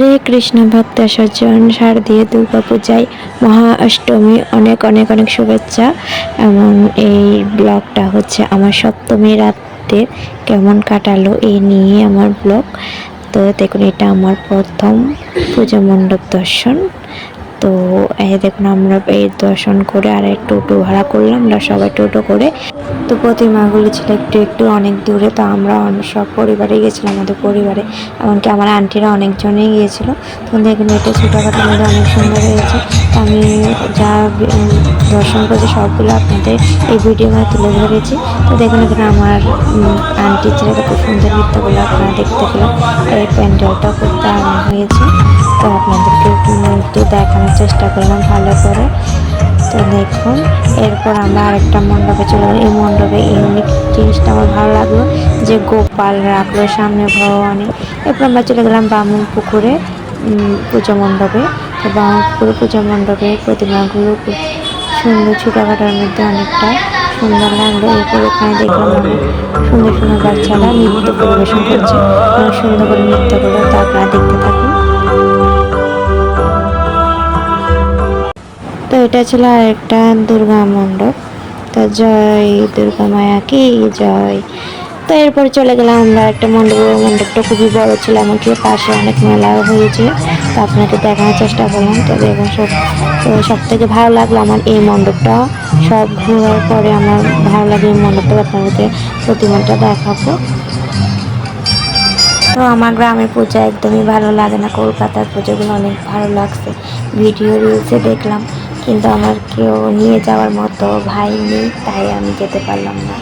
হরে কৃষ্ণ ভক্ত সজ্জন, শারদীয় দুর্গা পূজায় মহা অষ্টমী অনেক অনেক অনেক শুভেচ্ছা। এবং এই ব্লগটা হচ্ছে আমার সপ্তমী রাতে কেমন কাটালো এই নিয়ে আমার ব্লগ। তো দেখুন, এটা আমার প্রথম পূজা মণ্ডপ দর্শন। তো এই দেখুন, আমরা এই দর্শন করে আর টোটো ভাড়া করলাম। আমরা সবাই টোটো করে তো প্রতিমাগুলি ছিল একটু একটু অনেক দূরে, তো আমরা সব পরিবারে গেছিলাম, আমাদের পরিবারে। এমনকি আমার আন্টিরা অনেকজনেই গিয়েছিল। তো দেখুন, এটা ছোটোখাটো মধ্যে অনেক সুন্দর হয়েছে। আমি যা দর্শন করেছি, সবগুলো আপনাদের এই ভিডিও মানে তুলে ধরেছি। তো দেখুন, এখানে আমার আন্টি ছেলে কত সুন্দর নৃত্যগুলো আপনারা দেখতে পেলাম এই প্যান্ডেলটা খুব দারুণ হয়েছে। তো আপনাদেরকে একটু দেখানোর চেষ্টা করলাম ভালো করে। তো দেখুন, এরপর আমরা আরেকটা মণ্ডপে চলে গেলাম। এই মণ্ডপে ইউনিক জিনিসটা আমার ভালো লাগল, যে গোপাল রাখল সামনে ভগবানে এরপর আমরা চলে গেলাম বামুন পুকুরে পুজো মণ্ডপে। তো বামুন পুকুরে পুজো মণ্ডপে প্রতিমাগুলো খুব সুন্দর ছোটোখাটোর মধ্যে অনেকটা সুন্দর লাগল। এরপর ওখানে দেখলাম অনেক সুন্দর সুন্দর বাচ্চারা নৃত্য পরিবেশন করছে। অনেক সুন্দর করে নৃত্য করল তা আপনারা দেখতে থাকুন। এটা ছিল আরেকটা দুর্গা মণ্ডপ। তো জয় দুর্গা মায়া কি জয়। তো এরপর চলে গেলাম আমরা একটা মণ্ডপ, মণ্ডপটা খুবই বড় ছিল, এমনকি পাশে অনেক মেলাও হয়েছে। তো আপনাকে দেখানোর চেষ্টা করলাম। তো দেখুন, সব তো সব থেকে ভালো লাগল আমার এই মণ্ডপটা। সব ঘোরার পরে আমার ভালো লাগে এই মণ্ডপটা আপনাদেরকে প্রতিমাটা দেখাবো। তো আমার গ্রামের পূজা একদমই ভালো লাগে না। কলকাতার পুজোগুলো অনেক ভালো লাগছে। ভিডিও রিলসে দেখলাম। কিন্তু আমার কেউ নিয়ে যাওয়ার মতো ভাই নেই, তাই আমি যেতে পারলাম না।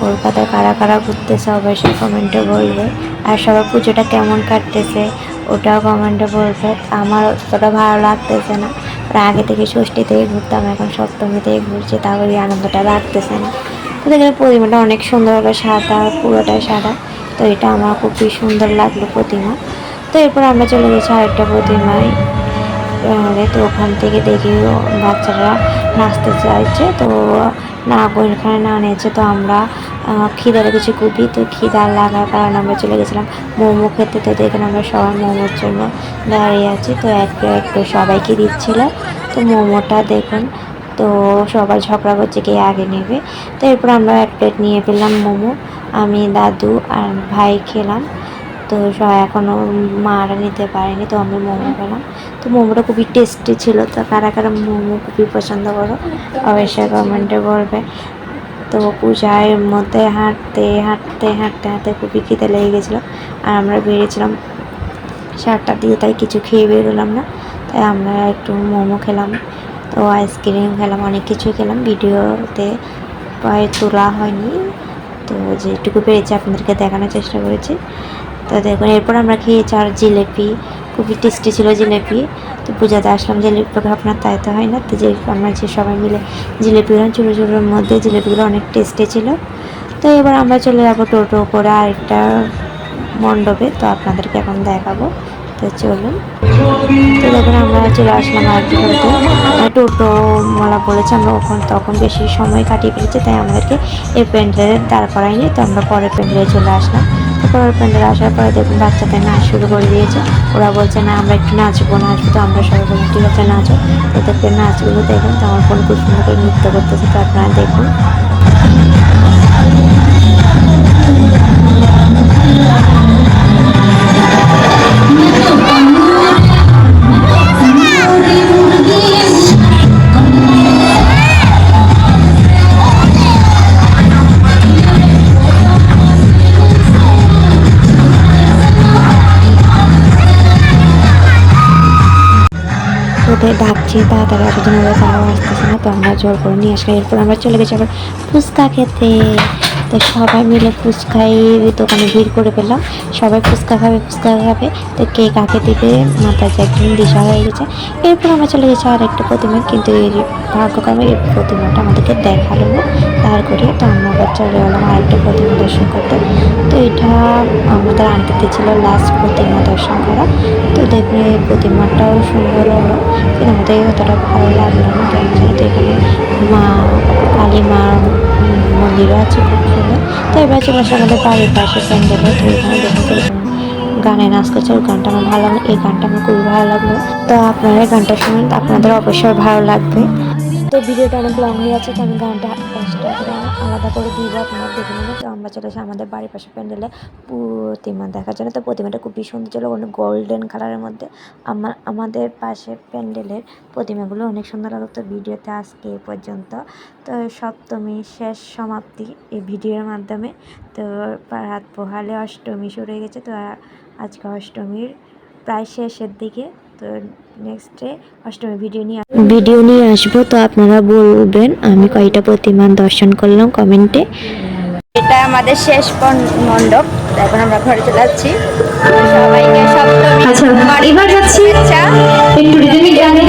কলকাতায় কারা কারা ঘুরতেছে অবশ্যই কমেন্টে বলবে। আর সবার পুজোটা কেমন কাটতেছে, ওটাও কমেন্টে বলবে। আমার অতটা ভালো লাগতেছে না। আগে থেকে ষষ্ঠী থেকে ঘুরতাম, এখন সপ্তমী থেকে ঘুরছি ওই আনন্দটা লাগতেছে না। তো দেখলে প্রতিমাটা অনেক সুন্দর হলো সাদা, পুরোটাই সাদা। তো এটা আমার খুবই সুন্দর লাগল প্রতিমা। তো এরপর আমরা চলে গেছি আরেকটা প্রতিমায়। তো ওখান থেকে দেখি বাচ্চারা নাচতে চাইছে। তো না ওইখানে না নিয়েছে। তো আমরা আহ, খিদে লেগেছে খুবই তো খিদা লাগার কারণে আমরা চলে গেছিলাম মোমো খেতে। তো দেখেন আমরা সবাই মোমোর জন্য দাঁড়িয়ে আছি। তো একটু একটু সবাইকে দিচ্ছিল। তো মোমোটা দেখুন তো সবাই ঝগড়া করছে কে আগে নেবে। তো এরপর আমরা এক প্লেট নিয়ে ফেললাম মোমো। আমি দাদু আর ভাই খেলাম। তো স- এখনও মারা নিতে পারেনি, তো আমি মোমো খেলাম। তো মোমোটা খুবই টেস্টি ছিল, তো কারা কারা মোমো খুবই পছন্দ করো, অবশ্যই কমেন্টে বলবে। তো পূজার মধ্যে হাঁটতে হাঁটতে হাঁটতে হাঁটতে খুবই খিদে লেগে গেছিল, আর আমরা বেরিয়েছিলাম সাতটা দিয়ে, তাই কিছু খেয়ে বেরোলাম না, তাই আমরা একটু মোমো খেলাম, তো আইসক্রিম খেলাম, অনেক কিছুই খেলাম। ভিডিওতে প্রায় তোলা হয়নি, তো যেটুকু পেরেছি আপনাদেরকে দেখানোর চেষ্টা করেছি। তো দেখুন এরপর আমরা খেয়েছি আর জিলেপি। খুবই টেস্টি ছিল জিলেপি। তো পূজাতে আসলাম জিলেপি আপনার তাই তো হয় না। তো যে আমরা যে সবাই মিলে জিলেপি খেলাম ছোটো ছোটোর মধ্যে জিলেপিগুলো অনেক টেস্টি ছিল। তো এবার আমরা চলে যাব টোটো করে আরেকটা মণ্ডপে। তো আপনাদেরকে এখন দেখাবো। তো চলুন। তো দেখুন, আমরা চলে আসলাম আরেকটি করতে টোটো মালা বলেছে, আমরা ওখানে তখন বেশি সময় কাটিয়ে ফেলেছি, তাই আমাদেরকে এই প্যান্ডেলে দাঁড় করায়নি। তো আমরা পরের প্যান্ডেলে চলে আসলাম। তো প্যান্ডেল আসার পরে দেখুন বাচ্চাদের নাচ শুরু করে দিয়েছে। ওরা বলছে, না, আমরা একটু নাচবো নাচবো তো আমরা সবাই বলি, ঠিক আছে, নাচো। এদেরকে নাচগুলো দেখুন তো আমার ফোন খুব সুন্দর করে নৃত্য করতেছে তো আপনারা দেখুন। ওদের ডাকছি, তাড়াতাড়ি আসার আমরা তারাও আসতেছে না, তো আমরা জোর করে নিয়ে আসলাম এরপর আমরা চলে গেছি আবার ফুচকা খেতে। তো সবাই মিলে ফুচকাই দোকানে ভিড় করে পেলাম সবাই ফুচকা খাবে ফুচকা খাবে। তো কে কাকে দিবে মাথা যে একদিন দিশা হয়ে গেছে। এরপর আমরা চলে গেছি আর একটা প্রতিমা, কিন্তু ভাগ্যক্রমে এই প্রতিমাটা আমাদেরকে দেখাল না। দাঁড় করিয়ে তো আমরা আবার চলে গেলাম আরেকটা প্রতিমা দর্শন করতে। তো এটা আমাদের আন্টিতে ছিল লাস্ট প্রতিমা দর্শন করা। তো দেখুন এই প্রতিমাটাও সুন্দর হলো। কিন্তু আমাদের অতটা ভালো লাগল না। তো এখানে মা কালী উম, মন্দিরও আছে খুব সুন্দর। তো এবার চলে আসে আমাদের বাড়ির পাশে প্যান্ডেলে তো এখানে দেখুন গানে নাচ করছে ওই গানটা আমার ভালো এই গানটা আমার খুবই ভালো লাগল। তো আপনারা গানটা শুনুন। আপনাদের অবশ্যই ভালো লাগবে। তো ভিডিওটা অনেক লং হয়ে যাচ্ছে, তো আমি গানটা এক্সট্রা করে আলাদা করে দিব, আপনারা দেখে নেবেন। তো আমরা চলে এসে আমাদের বাড়ির পাশে প্যান্ডেলে। প্রতিমা দেখার জন্য। তো প্রতিমাটা খুবই সুন্দর ছিল, অনেক গোল্ডেন কালারের মধ্যে। আমার, আমাদের পাশে প্যান্ডেলের প্রতিমাগুলো অনেক সুন্দর লাগল তো ভিডিওতে আজকে এই পর্যন্ত। তো সপ্তমী শেষ সমাপ্তি এই ভিডিওর মাধ্যমে। তো রাত পোহালে অষ্টমী শুরু হয়ে গেছে, তো আজকে অষ্টমীর প্রায় শেষের দিকে। তো নেক্সটে ডে অষ্টমী ভিডিও নিয়ে ভিডিও নিয়ে আসব তো আপনারা বলবেন আমি কয়টা প্রতিমান দর্শন করলাম কমেন্টে এটা আমাদের শেষ মণ্ডপ এখন আমরা ঘরে চলে যাচ্ছি। সবাইকে সপ্তমী আচ্ছা এবার যাচ্ছি আচ্ছা একটু রিদমিক গানে।